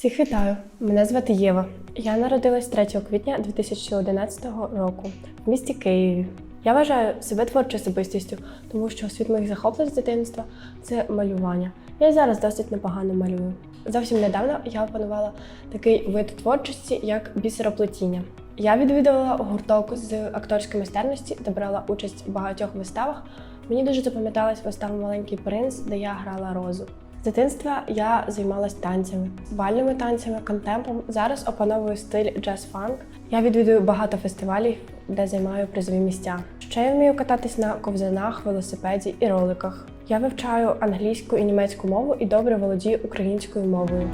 Всіх вітаю! Мене звати Єва. Я народилась 3 квітня 2011 року в місті Києві. Я вважаю себе творчою особистістю, тому що світ моїх захоплень з дитинства це малювання. Я й зараз досить непогано малюю. Зовсім недавно я опанувала такий вид творчості, як бісероплетіння. Я відвідувала гурток з акторської майстерності та брала участь у багатьох виставах. Мені дуже запам'яталась вистава Маленький принц, де я грала розу. З дитинства я займалась танцями, бальними танцями, контемпом. Зараз опановую стиль джаз-фанк. Я відвідую багато фестивалів, де займаю призові місця. Ще я вмію кататись на ковзанах, велосипеді і роликах. Я вивчаю англійську і німецьку мову і добре володію українською мовою.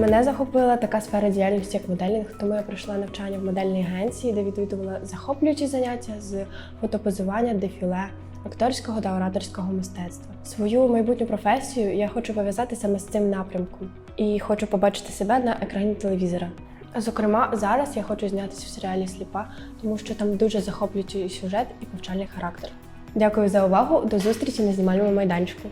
Мене захопила така сфера діяльності, як моделінг, тому я пройшла навчання в модельній агенції, де відвідувала захоплюючі заняття з фотопозування, дефіле, акторського та ораторського мистецтва. Свою майбутню професію я хочу пов'язати саме з цим напрямком і хочу побачити себе на екрані телевізора. Зокрема, зараз я хочу знятися в серіалі Сліпа, тому що там дуже захоплюючий сюжет і повчальний характер. Дякую за увагу. До зустрічі на знімальному майданчику.